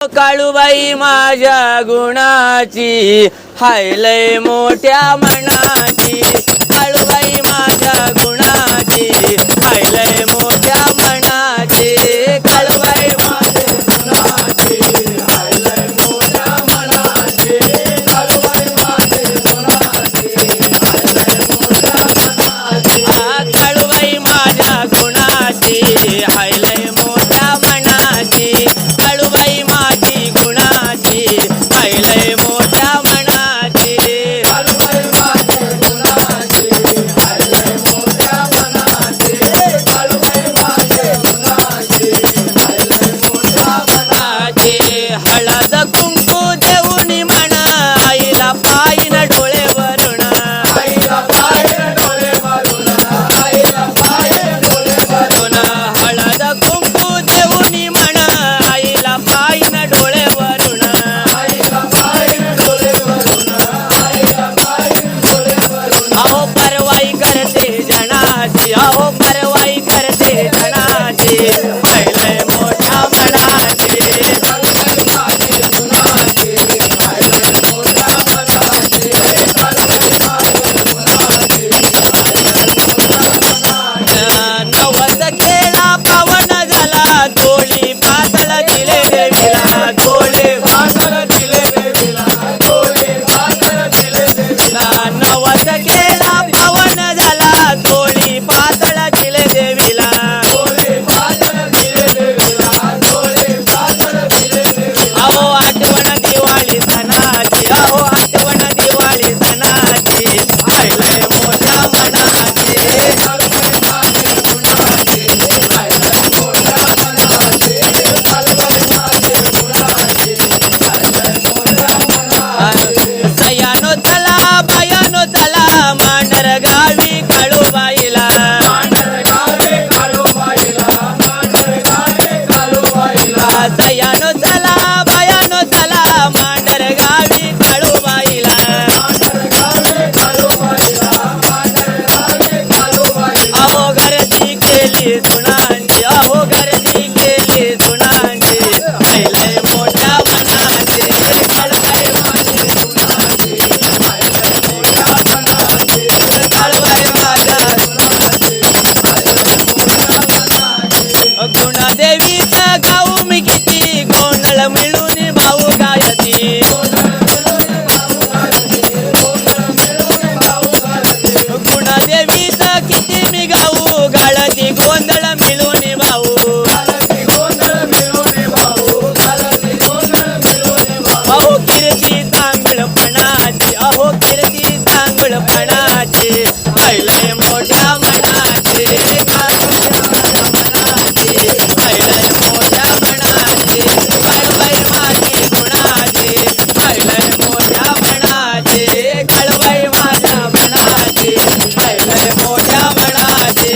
काळूबाई माझ्या गुणाची हायलय मोठ्या मनाची. I लहानपणाची पहिले मोठ्या मनाची मनाची पहिले मोठ्या मनाची कळवय माझी गुणाची पहिले मोठ्या मनाची कळवय माझ्या मनाची पहिले मोठ्या मनाची